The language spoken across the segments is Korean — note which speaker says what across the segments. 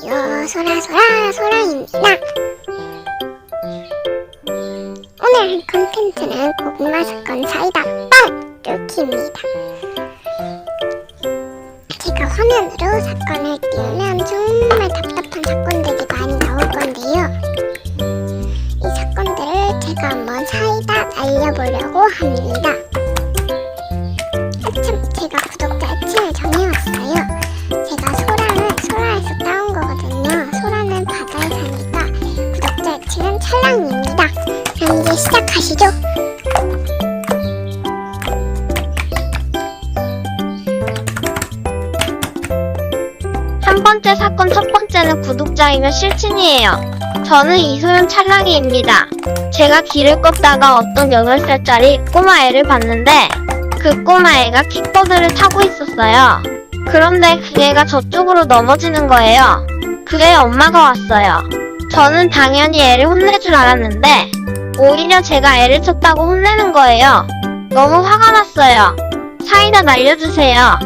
Speaker 1: 안녕하세요. 소라 소라 소라입니다. 오늘 할 컨텐츠는 고구마 사건 사이다 빵! 뚫기입니다. 제가 화면으로 사건을 띄우면 정말 답답한 사건들이 많이 나올 건데요. 이 사건들을 제가 한번 사이다 날려보려고 합니다. 시작하시죠.
Speaker 2: 한 번째 사건 첫 번째는 구독자이며 실친이에요. 저는 이소연 찰랑이입니다. 제가 길을 걷다가 어떤 8살짜리 꼬마애를 봤는데 그 꼬마애가 킥보드를 타고 있었어요. 그런데 그 애가 저쪽으로 넘어지는 거예요. 그 애 엄마가 왔어요. 저는 당연히 애를 혼낼 줄 알았는데 오히려 제가 애를 쳤다고 혼내는 거예요. 너무 화가 났어요. 사이다 날려주세요.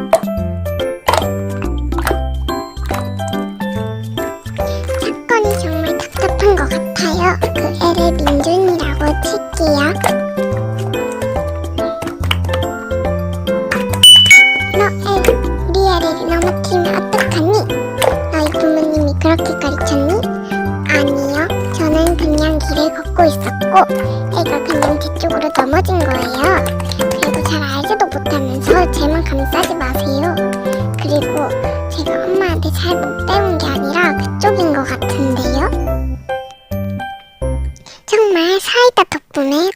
Speaker 1: 사건이 정말 답답한 것 같아요. 그 애를 민준이라고 칠게요. 너 애, 우리 애를 넘어뜨리면 어떡하니? 너희 부모님이 그렇게 걷고 있었고 애가 그냥 제 쪽으로 넘어진 거예요. 그리고 잘 알지도 못하면서 제만 감싸지 마세요. 그리고 제가 엄마한테 잘 못 배운 게 아니라 그쪽인 것 같은데요? 정말 사이다 덕분에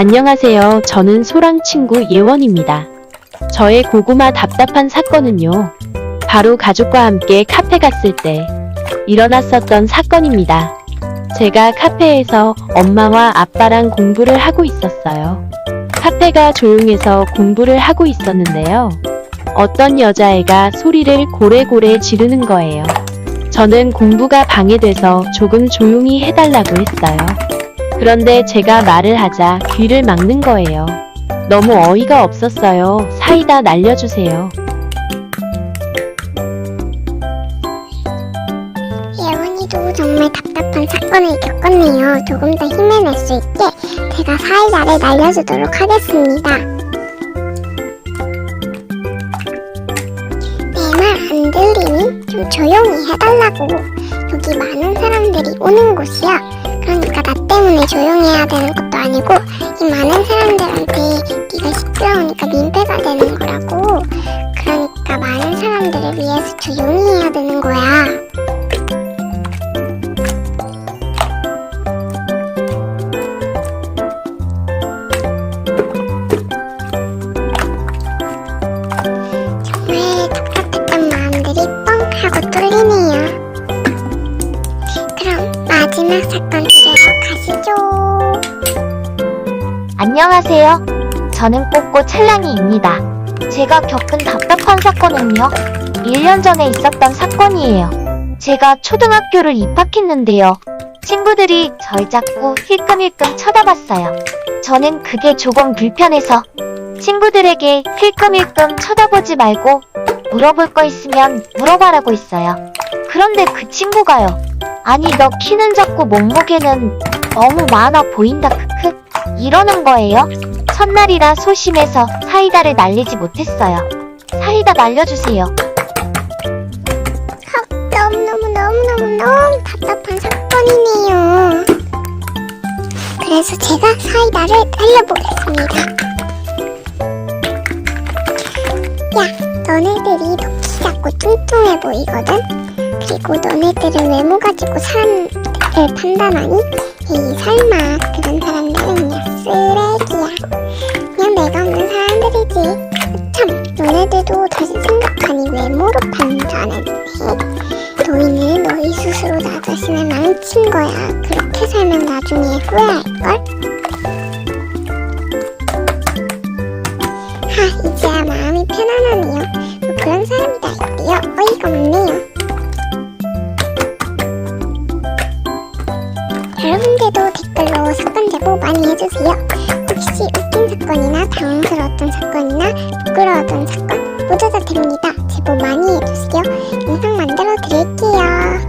Speaker 3: 안녕하세요. 저는 소랑 친구 예원입니다. 저의 고구마 답답한 사건은요. 바로 가족과 함께 카페 갔을 때 일어났었던 사건입니다. 제가 카페에서 엄마와 아빠랑 공부를 하고 있었어요. 카페가 조용해서 공부를 하고 있었는데요. 어떤 여자애가 소리를 고래고래 지르는 거예요. 저는 공부가 방해돼서 조금 조용히 해달라고 했어요. 그런데 제가 말을 하자 귀를 막는 거예요. 너무 어이가 없었어요. 사이다 날려주세요.
Speaker 1: 예원이도 정말 답답한 사건을 겪었네요. 조금 더 힘을 낼 수 있게 제가 사이다를 날려주도록 하겠습니다. 내 말 안 들리니? 좀 조용히 해달라고. 여기 많은 사람들이 오는 곳이야. 때문에 조용해야 되는 것도 아니고 이 많은 사람들한테 네가 시끄러우니까 민폐가 되는 거라고. 그러니까 많은 사람들을 위해서 조용히 해야 되는 거야. 정말 답답했던 마음들이 뻥 하고 뚫리네요. 그럼 마지막 사건 주제 로 가시죠.
Speaker 2: 안녕하세요. 저는 꼬꼬 찰랑이입니다. 제가 겪은 답답한 사건은요. 1년 전에 있었던 사건이에요. 제가 초등학교를 입학했는데요. 친구들이 절 자꾸 힐끔힐끔 쳐다봤어요. 저는 그게 조금 불편해서 친구들에게 힐끔힐끔 쳐다보지 말고 물어볼 거 있으면 물어봐라고 했어요. 그런데 그 친구가요. 아니 너 키는 작고 몸무게는 너무 많아 보인다 크크 이러는 거예요. 첫날이라 소심해서 사이다를 날리지 못했어요. 사이다 날려주세요.
Speaker 1: 헉, 너무너무너무너무너무 답답한 사건이네요. 그래서 제가 사이다를 날려보겠습니다. 야, 너네들이 더키 작고 뚱뚱해 보이거든? 그리고 너네들은 외모 가지고 사람을 판단하니? 에이, 설마 그런 사람들은 야 쓰레기야. 그냥 내가 없는 사람들이지. 참, 너네들도 다시 생각하니 외모로 판단했네. 너희는 너희 스스로 나 자신을 망친 거야. 그렇게 살면 나중에 후회할걸? 하, 이제야 마음이 편안하네요. 뭐 그런 사람이 다 있대요. 어이가 없네요. 사건 제보 많이 해주세요. 혹시 웃긴 사건이나 당황스러웠던 사건이나 부끄러웠던 사건 모두 다 됩니다. 제보 많이 해주세요. 영상 만들어 드릴게요.